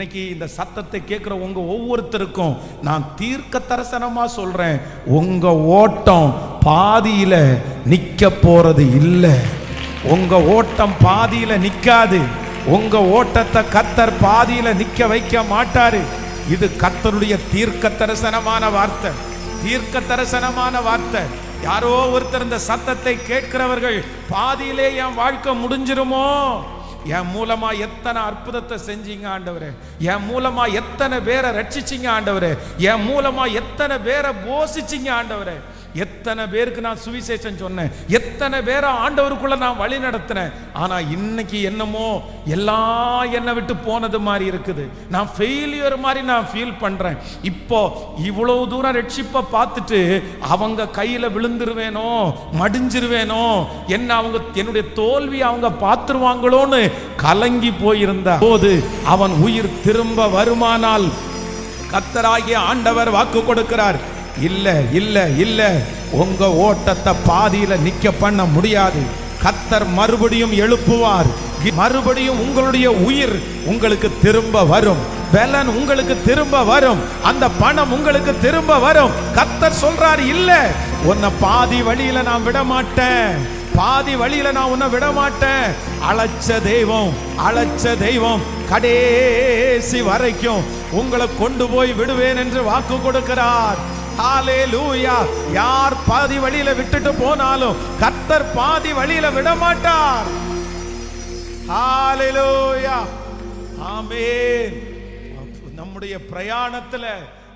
இன்னைக்கு இந்த சத்தத்தை கேட்குற உங்க ஒவ்வொருத்தருக்கும் நான் தீர்க்க தரிசனமா சொல்றேன். உங்க ஓட்டம் பாதியில நிக்க போறது இல்லை. உங்க ஓட்டம் பாதியில நிக்காது. உங்க ஓட்டத்தை கத்தர் பாதியில நிக்க வைக்க மாட்டாரு. இது கத்தருடைய தீர்க்க தரிசனமான வார்த்தை. தீர்க்க தரிசனமான வார்த்தை. யாரோ ஒருத்தர் இந்த சத்தத்தை கேட்கிறவர்கள் பாதியிலே என் வாழ்க்கை முடிஞ்சிருமோ? என் மூலமா எத்தனை அற்புதத்தை செஞ்சீங்க ஆண்டவரே? என் மூலமா எத்தனை பேரை ரட்சிச்சீங்க ஆண்டவரே? என் மூலமா எத்தனை பேரை போசிச்சீங்க ஆண்டவரே? எத்தனை பேருக்கு நான் சுவிசேஷம் சொன்னேன்? எத்தனை பேரை ஆண்டவருக்குள்ள நான் வழி நடத்தினேன்? ஆனா இன்னைக்கு என்னமோ எல்லாம் என்னை விட்டு போனது மாதிரி இருக்குது. நான் ஃபெயிலியர் மாதிரி நான் ஃபீல் பண்றேன். இப்போ இவ்வளவு தூரம் ரட்சிப்பை பார்த்துட்டு அவங்க கையில விழுந்துருவேனோ மடிஞ்சிருவேனோ என்ன அவங்க என்னுடைய தோல்வி அவங்க பார்த்துருவாங்களோன்னு கலங்கி போயிருந்த போது அவன் உயிர் திரும்ப வருமானால் கத்தராகிய ஆண்டவர் வாக்கு கொடுக்கிறார். இல்லை இல்லை இல்லை. உங்க ஓட்டத்தை பாதியில நிற்க பண்ண முடியாது. கத்தர் மறுபடியும் எழுப்புவார். மறுபடியும் உங்களுடைய உயிர் உங்களுக்கு திரும்ப வரும். பலன் உங்களுக்கு திரும்ப வரும். அந்த பணம் உங்களுக்கு திரும்ப வரும். கத்தர் சொல்றாரு இல்ல உன்னை பாதி வழியில நான் விட மாட்டேன் பாதி வழியில நான் உன்னை விட மாட்டேன் அழைச்ச தெய்வம் அழைச்ச தெய்வம் கடைசி வரைக்கும் உங்களை கொண்டு போய் விடுவேன் என்று வாக்கு கொடுக்கிறார். ஹalleluya யார் பாதி வழியில விட்டுட்டு போனாலும் கர்த்தர் பாதி வழியில விட மாட்டார் ஹalleluya ஆமென் நம்முடைய பிரயாணத்துல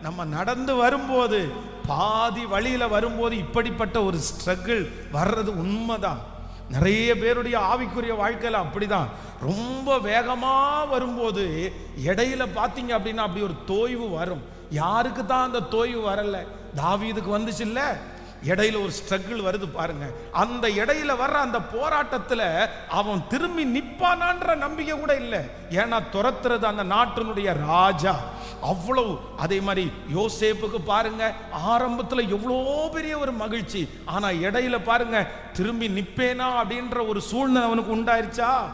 நம்ம நடந்து வரும்போது பாதி வழியில வரும்போது இப்படிப்பட்ட ஒரு ஸ்ட்ரகிள் வர்றது உண்மைதான். நிறைய பேருடைய ஆவிக்குரிய வாழ்க்கையில அப்படிதான். ரொம்ப வேகமா வரும்போது இடையில பார்த்தீங்க அப்படின்னா அப்படி ஒரு தோய்வு வரும். யாருக்கு தான் அந்த தோய்வு வரல? தாவீதுக்கு வந்துச்சு இல்ல இடையில ஒரு ஸ்ட்ரகிள் வருது பாருங்க. அந்த இடையில வர்ற அந்த போராட்டத்துல அவன் திரும்பி நிப்பானான்ற நம்பிக்கை கூட இல்லை. ஏன்னா துரத்துறது அந்த நாட்டினுடைய ராஜா. அவ்வளவு அதே மாதிரி யோசேப்புக்கு பாருங்க ஆரம்பத்துல எவ்வளோ பெரிய ஒரு மகிழ்ச்சி. ஆனா இடையில பாருங்க திரும்பி நிப்பேனா அப்படின்ற ஒரு சூழ்நிலை அவனுக்கு உண்டாயிருச்சா?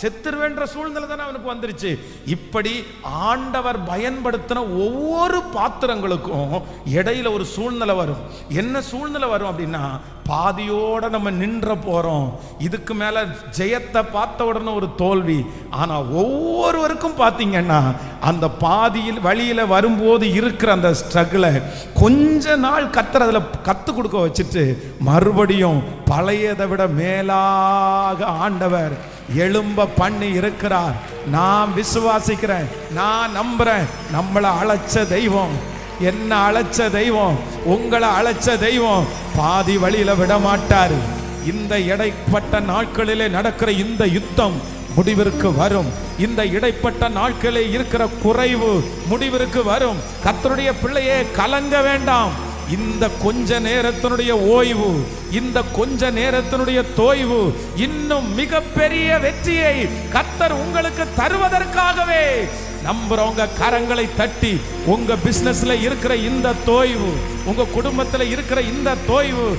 செத்துருவேன்ற சூழ்நிலை தானே அவனுக்கு வந்துருச்சு. இப்படி ஆண்டவர் பயன்படுத்தின ஒவ்வொரு பாத்திரங்களுக்கும் இடையில ஒரு சூழ்நிலை வரும். என்ன சூழ்நிலை வரும் அப்படின்னா பாதியோட நம்ம நின்ற போறோம். இதுக்கு மேல ஜெயத்தை பார்த்த உடனே ஒரு தோல்வி. ஆனா ஒவ்வொருவருக்கும் பார்த்தீங்கன்னா அந்த பாதியில் வழியில வரும்போது இருக்கிற அந்த ஸ்ட்ரகிளை கொஞ்ச நாள் கத்துறதுல கத்து கொடுக்க வச்சுட்டு மறுபடியும் பழையதை விட மேலாக ஆண்டவர் எழும்ப பண்ணி இருக்கிறார். நான் விசுவாசிக்கிறேன். நான் நம்புறேன். நம்மளை அழைச்ச தெய்வம். என்ன அழைச்ச தெய்வம்? உங்களை அழைச்ச தெய்வம். பாதி வழியில விட மாட்டாரு இந்த இடைப்பட்ட நாட்களிலே நடக்கிற இந்த யுத்தம் முடிவிற்கு வரும். இந்த இடைப்பட்ட நாட்களில் இருக்கிற குறைவு முடிவிற்கு வரும். கத்தருடைய பிள்ளையே கலங்க வேண்டாம். இந்த கொஞ்ச நேரத்தினுடைய ஓய்வு இந்த கொஞ்ச நேரத்தினுடைய தோய்வு இன்னும் மிகப்பெரிய வெற்றியை கத்தர் உங்களுக்கு தருவதற்காகவே நம்புறவங்க கரங்களை தட்டி உங்க பிசினஸ்ல இருக்கிற இந்த தோய்வு உங்க குடும்பத்துல இருக்கிற இந்த தோய்வு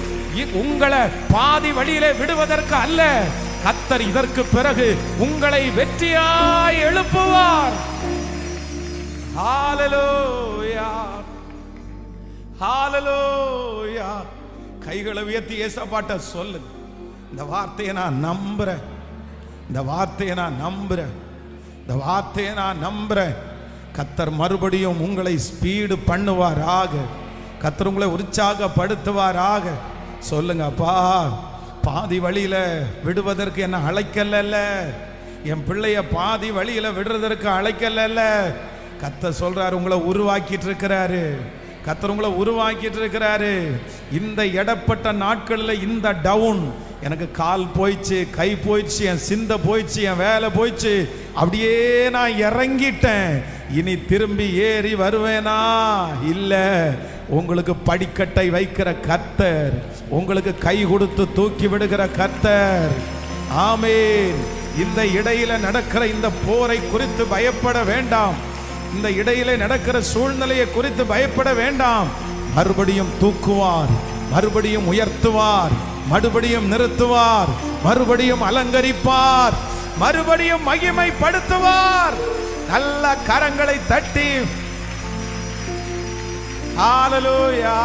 உங்களை பாதி வழியிலே விடுவதற்கு அல்ல கத்தர் இதற்கு பிறகு உங்களை வெற்றியாய் எழுப்புவார் Hallelujah. ஹாலலோயா. கைகளை உயர்த்தி ஏசப்பாட்ட சொல்லு. இந்த வார்த்தையை நான் நம்புறேன். இந்த வார்த்தையை நான் நம்புறேன். இந்த வார்த்தையை நான் நம்புறேன். கத்தர் மறுபடியும் உங்களை ஸ்பீடு பண்ணுவாராக. கத்தர் உங்களை உற்சாகப்படுத்துவாராக. சொல்லுங்க அப்பா பாதி வழியில விடுவதற்கு என்ன அழைக்கல என் பிள்ளைய பாதி வழியில விடுறதற்கு அழைக்கல கத்த சொல்றாரு உங்களை உருவாக்கிட்டு இருக்கிறாரு. கத்தர் உங்களை உருவாக்கிட்டு இருக்கிறாரு இந்த இடப்பட்ட நாட்களில் இந்த டவுன் எனக்கு கால் போயிடுச்சு கை போயிடுச்சு என் சிந்தை போயிடுச்சு என் வேலை போயிடுச்சு. அப்படியே நான் இறங்கிட்டேன். இனி திரும்பி ஏறி வருவேனா? இல்லை. உங்களுக்கு படிக்கட்டை வைக்கிற கத்தர் உங்களுக்கு கை கொடுத்து தூக்கி விடுகிற கத்தர் ஆமே இந்த இடையில நடக்கிற இந்த போரை குறித்து பயப்பட வேண்டாம். இந்த இடையில நடக்கிற சூழ்நிலையை குறித்து பயப்பட வேண்டாம். மறுபடியும் தூக்குவார் மறுபடியும் உயர்த்துவார் மறுபடியும் நிறுத்துவார் மறுபடியும் அலங்கரிப்பார் மறுபடியும் மகிமைப்படுத்துவார். நல்ல கரங்களை தட்டி. ஹalleluya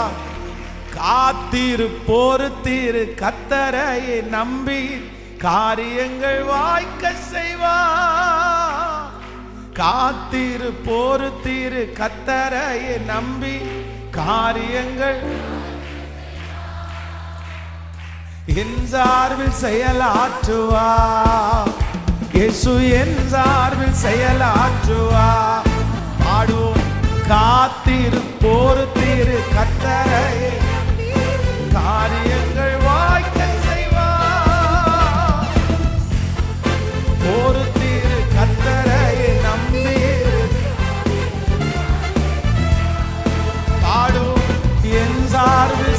காத்திரு பொறுத்திரு கத்தரையை நம்பி காரியங்கள் வாய்க்க செய்வார். காத்திரு பொறுத்திரு கத்தரையை நம்பி காரியங்கள். என் சார்பில் செயலாற்றுவா. இயேசு என் சார்பில் செயலாற்றுவா. பாடுவோம் காத்திரு பொறுத்திரு கத்தரையை காரியங்கள்.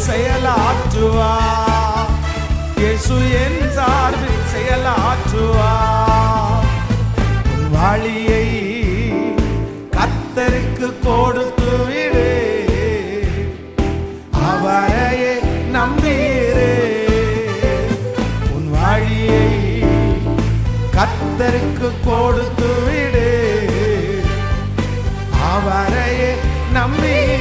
செயலாற்றுவா இயேசு என் சார்பில் செயலாற்றுவா உன் கத்தருக்கு கொடுத்து விடு. அவரையே நம்பீரு. உன் வழியை கத்தருக்கு கொடுத்து விடு. அவரையே நம்பீரு.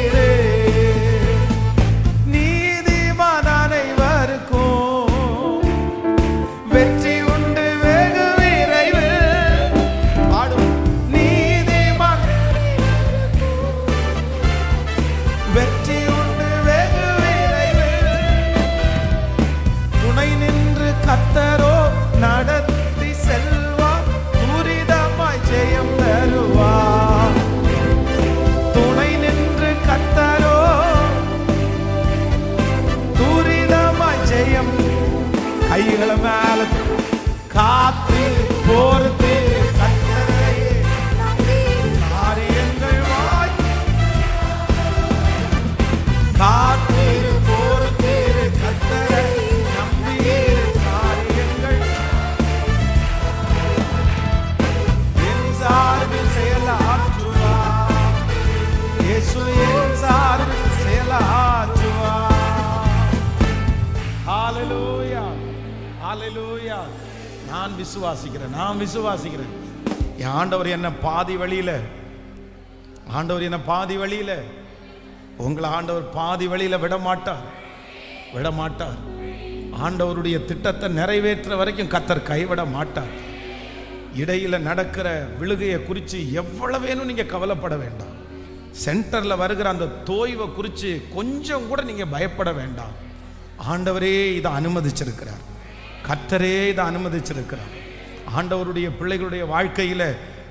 ஹாலலூயா நான் விசுவாசிக்கிறேன் நான் விசுவாசிக்கிறேன். என் ஆண்டவர் என்ன பாதி வழியில ஆண்டவர் என்ன பாதி வழியில உங்களை ஆண்டவர் பாதி வழியில விட மாட்டார் விட மாட்டார் ஆண்டவருடைய திட்டத்தை நிறைவேற்ற வரைக்கும் கத்தர் கைவிட மாட்டார் இடையில நடக்கிற விழுகையை குறித்து எவ்வளவு வேணும் நீங்க கவலைப்பட வேண்டாம். சென்டர்ல வருகிற அந்த தோய்வை குறித்து கொஞ்சம் கூட நீங்க பயப்பட வேண்டாம். ஆண்டவரே இதை அனுமதிச்சிருக்கிறார். கர்த்தரே இதை அனுமதிச்சிருக்கிறார். ஆண்டவருடைய பிள்ளைகளுடைய வாழ்க்கையில்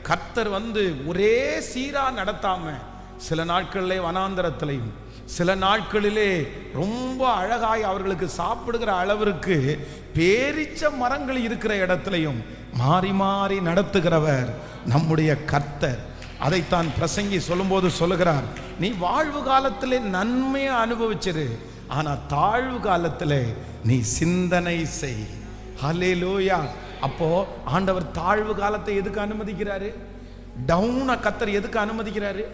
கர்த்தர் வந்து ஒரே சீராக நடத்தாமல் சில நாட்களிலே வனாந்தரத்திலையும் சில நாட்களிலே ரொம்ப அழகாய் அவர்களுக்கு சாப்பிடுகிற அளவிற்கு பேரிச்ச மரங்கள் இருக்கிற இடத்துலையும் மாறி மாறி நடத்துகிறவர் நம்முடைய கர்த்தர். அதைத்தான் பிரசங்கி சொல்லும்போது சொல்லுகிறார் நீ வாழ்வு காலத்திலே நன்மையை அனுபவிச்சிரு ஆனால் தாழ்வு காலத்திலே நீ சிந்தனை செய். ஹalleluya. அப்போ ஆண்டவர் தாழ்வு காலத்தை எதுக்கு அனுமதிக்கிறாரு? டவுன கத்தர் எதுக்கு அனுமதிக்கிறாரு?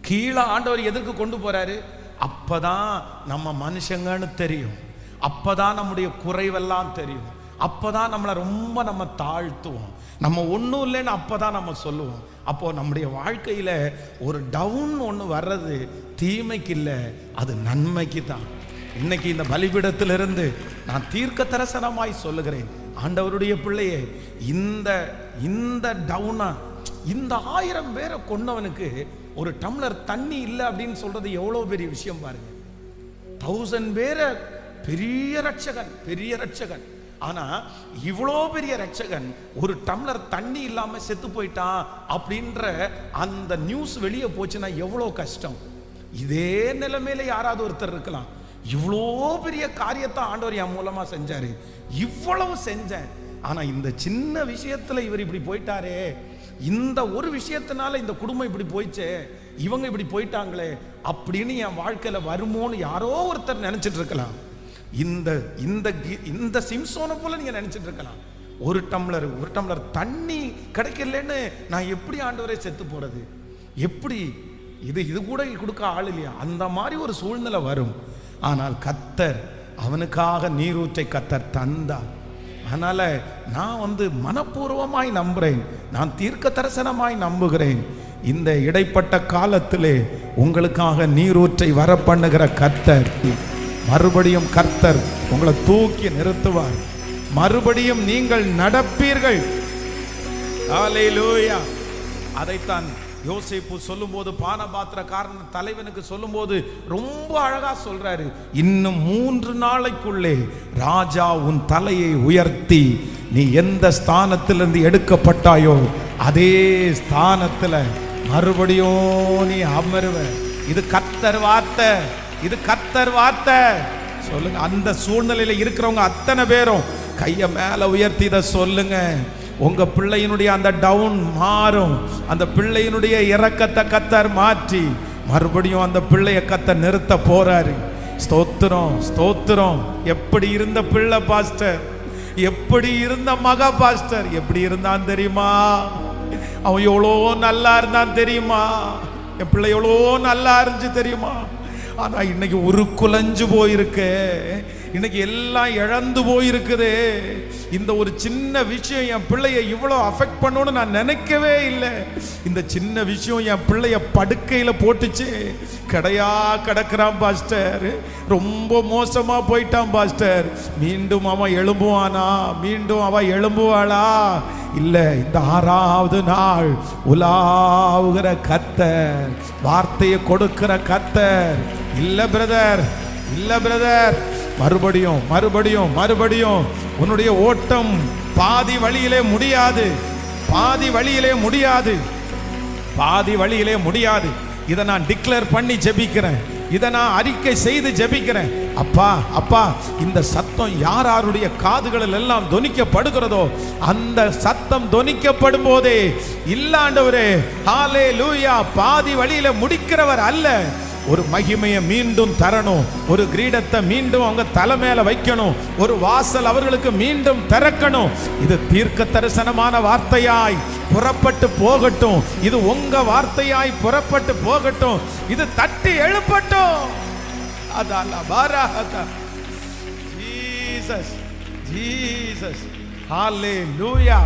கீழே ஆண்டவர் எதற்கு கொண்டு போறாரு? அப்பதான் நம்ம மனுஷங்கன்னு தெரியும். அப்பதான் நம்முடைய குறைவெல்லாம் தெரியும். அப்பதான் நம்மளை ரொம்ப நம்ம தாழ்த்துவோம். நம்ம ஒன்றும் இல்லைன்னு அப்பதான் நம்ம சொல்லுவோம். அப்போ நம்முடைய வாழ்க்கையில ஒரு டவுன் ஒன்று வர்றது தீமைக்கு இல்லை அது நன்மைக்கு தான். இன்னைக்கு இந்த பலிபீடத்திலிருந்து நான் தீர்க்க தரிசனமாய் சொல்லுகிறேன். ஆண்டவருடைய பிள்ளையே இந்த இந்த டவுனா இந்த ஆயிரம் பேரை கொண்டவனுக்கு ஒரு டம்ளர் தண்ணி இல்லை அப்படின்னு சொல்றது எவ்வளோ பெரிய விஷயம் பாருங்க. தௌசண்ட் பேரை பெரிய ரட்சகன் பெரிய ரட்சகன் ஆனா இவ்வளோ பெரிய ரட்சகன் ஒரு டம்ளர் தண்ணி இல்லாம செத்து போயிட்டான் அப்படின்ற அந்த நியூஸ் வெளியே போச்சுன்னா எவ்வளோ கஷ்டம். இதே நிலைமையில யாராவது ஒருத்தர் இருக்கலாம். இவ்வளோ பெரிய காரியத்தை ஆண்டவர் என் மூலமாக செஞ்சாரு. இவ்வளவு செஞ்சேன். ஆனால் இந்த சின்ன விஷயத்தில் இவர் இப்படி போயிட்டாரே. இந்த ஒரு விஷயத்தினால இந்த குடும்பம் இப்படி போயிச்சே. இவங்க இப்படி போயிட்டாங்களே. அப்படின்னு என் வாழ்க்கையில் வருமோன்னு யாரோ ஒருத்தர் நினச்சிட்டு இருக்கலாம். இந்த இந்த கி- இந்த சிம்சோனை போல நீங்கள் நினச்சிட்டு இருக்கலாம். ஒரு டம்ளர் ஒரு டம்ளர் தண்ணி கிடைக்கலன்னு நான் எப்படி ஆண்டவரே செத்து போகிறது எப்படி? இது இது கூட கொடுக்க ஆள் இல்லையா? அந்த மாதிரி ஒரு சூழ்நிலை வரும். ஆனால் கத்தர் அவனுக்காக நீரூற்றை கத்தர் தந்தார். அதனால் நான் வந்து மனப்பூர்வமாய் நம்புகிறேன் நான் தீர்க்க தரிசனமாய் நம்புகிறேன். இந்த இடைப்பட்ட காலத்திலே உங்களுக்காக நீரூற்றை வர பண்ணுகிற கர்த்தர் மறுபடியும் கர்த்தர் உங்களை தூக்கி நிறுத்துவார். மறுபடியும் நீங்கள் நடப்பீர்கள். அதைத்தான் யோசிப்பு சொல்லும்போது பானபாத்திரக்காரன் தலைவனுக்கு சொல்லும்போது ரொம்ப அழகா சொல்றாரு. இன்னும் மூன்று நாளைக்குள்ளே ராஜா உன் தலையை உயர்த்தி நீ எந்த ஸ்தானத்திலிருந்து எடுக்கப்பட்டாயோ அதே ஸ்தானத்தில் மறுபடியும் நீ அமருவ. இது கத்தர் வார்த்தை இது கத்தர் வார்த்தை. சொல்லுங்க. அந்த சூழ்நிலையில் இருக்கிறவங்க அத்தனை பேரும் கையை மேலே உயர்த்தி இதை சொல்லுங்க. உங்க பிள்ளையினுடைய அந்த டவுன் மாறும். அந்த பிள்ளையினுடைய இறக்கத்தை கத்தர் மாற்றி. மறுபடியும் அந்த பிள்ளைய கத்த நிறுத்த போறாரு. ஸ்தோத்திரம் ஸ்தோத்திரம். எப்படி இருந்த பிள்ளை பாஸ்டர் எப்படி இருந்த மகா பாஸ்டர் எப்படி இருந்தான் தெரியுமா? அவன் எவ்வளோ நல்லா இருந்தான் தெரியுமா? என் பிள்ளை எவ்வளோ நல்லா இருந்துச்சு தெரியுமா? ஆனால் இன்னைக்கு ஒரு குலைஞ்சு போயிருக்கு. இன்னைக்கு எல்லாம் இழந்து போயிருக்குது. இந்த ஒரு சின்ன விஷயம் என் பிள்ளைய இவ்வளோ அஃபெக்ட் பண்ணணும்னு நான் நினைக்கவே இல்லை. இந்த சின்ன விஷயம் என் பிள்ளைய படுக்கையில் போட்டுச்சு. கடையா கிடக்கிறான் பாஸ்டர். ரொம்ப மோசமாக போயிட்டான் பாஸ்டர். மீண்டும் அவன் எழும்புவானா? மீண்டும் அவன் எழும்புவாளா? இல்லை இந்த ஆறாவது நாள் உலாவுகிற கத்தர் வார்த்தையை கொடுக்கிற கத்தர் இல்லை பிரதர். இல்லை பிரதர். மறுபடியும் மறுபடியும் மறுபடியும். உன்னுடைய ஓட்டம் பாதி வழியிலே முடியாது. பாதி வழியிலே முடியாது. பாதி வழியிலே முடியாது. இதை நான் டிக்ளேர் பண்ணி ஜெபிக்கிறேன். இதை நான் அறிக்கை செய்து ஜெபிக்கிறேன். அப்பா அப்பா இந்த சத்தம் யார் யாருடைய காதுகளில் எல்லாம் தொனிக்கப்படுகிறதோ அந்த சத்தம் தொனிக்கப்படும் போதே இல்லாண்டவரே ஹாலே லூயா பாதி வழியில முடிக்கிறவர் அல்ல. ஒரு மகிமையை மீண்டும் தரணும். ஒரு கிரீடத்தை மீண்டும் அவங்க தலை மேல வைக்கணும். ஒரு வாசல் அவர்களுக்கு மீண்டும் திறக்கணும். இது தீர்க்க தரிசனமான வார்த்தையாய் புறப்பட்டு போகட்டும். இது உங்க வார்த்தையாய் புறப்பட்டு போகட்டும். இது தட்டி எழுப்பட்டும். அதால பாராஹதா. ஜீசஸ் ஜீசஸ் லூயா